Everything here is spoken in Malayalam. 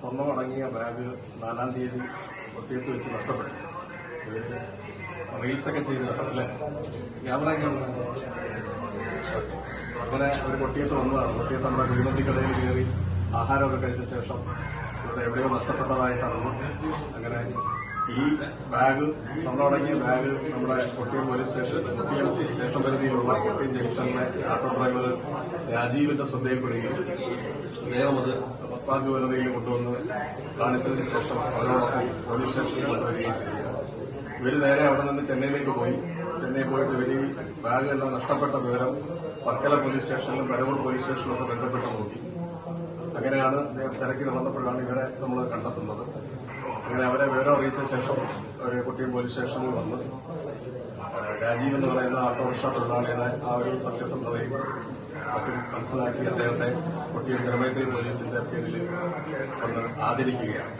സ്വർണം അടങ്ങിയ ബാഗ് നാലാം തീയതി ഒത്തിയത്ത് വെച്ച് നഷ്ടപ്പെട്ടു ഇവർ ചെയ്ത് അല്ലേ ക്യാമറ ഒക്കെ ഉണ്ട്. ഓക്കേ. അങ്ങനെ അവർ പൊട്ടിയത്ത് വന്നതാണ് പൊട്ടിയത്ത് നമ്മുടെ കുഴിമന്തിക്കടയിൽ കയറി ആഹാരമൊക്കെ കഴിച്ച ശേഷം ഇവിടെ എവിടെയോ നഷ്ടപ്പെട്ടതായിട്ടറിഞ്ഞു അങ്ങനെ ഈ ബാഗ് സ്വർണമടങ്ങിയ ബാഗ് നമ്മുടെ Kottiyam police station Kottiyam station പരിധിയിലുള്ള കൊട്ടിയം ജംഗ്ഷനിലെ ഓട്ടോ ഡ്രൈവർ രാജീവിന്റെ ശ്രദ്ധയിൽപ്പെടുകയും അദ്ദേഹം അത് പത്മ ജുവലറിയിൽ കൊണ്ടുവന്ന് കാണിച്ചതിന് ശേഷം അവരോടൊപ്പം പോലീസ് സ്റ്റേഷനിൽ കൊണ്ടുവരികയും ചെയ്തു. ഇവർ നേരെ അവിടെ നിന്ന് ചെന്നൈയിലേക്ക് പോയി. ചെന്നൈ പോയിട്ട് ഈ ബാഗ് എല്ലാം നഷ്ടപ്പെട്ട വിവരം വർക്കല പോലീസ് സ്റ്റേഷനിലും പരവൂർ പോലീസ് സ്റ്റേഷനിലും ഒക്കെ ബന്ധപ്പെട്ട് നോക്കി. അങ്ങനെയാണ് തിരക്കി നടന്നപ്പോഴാണ് ഇവരെ നമ്മൾ കണ്ടെത്തുന്നത്. അങ്ങനെ അവരെ വിവരം അറിയിച്ച ശേഷം അവർ കുട്ടിയും പോലീസ് സ്റ്റേഷനിൽ വന്ന് രാജീവ് എന്ന് പറയുന്ന ഓട്ടോറിക്ഷ തൊഴിലാളിയുടെ ആ ഒരു സത്യസന്ധതയും മറ്റും മനസ്സിലാക്കി അദ്ദേഹത്തെ കൊട്ടിയം ജനമൈത്രി പോലീസിന്റെ പേരിൽ ഒന്ന് ആദരിക്കുകയാണ്.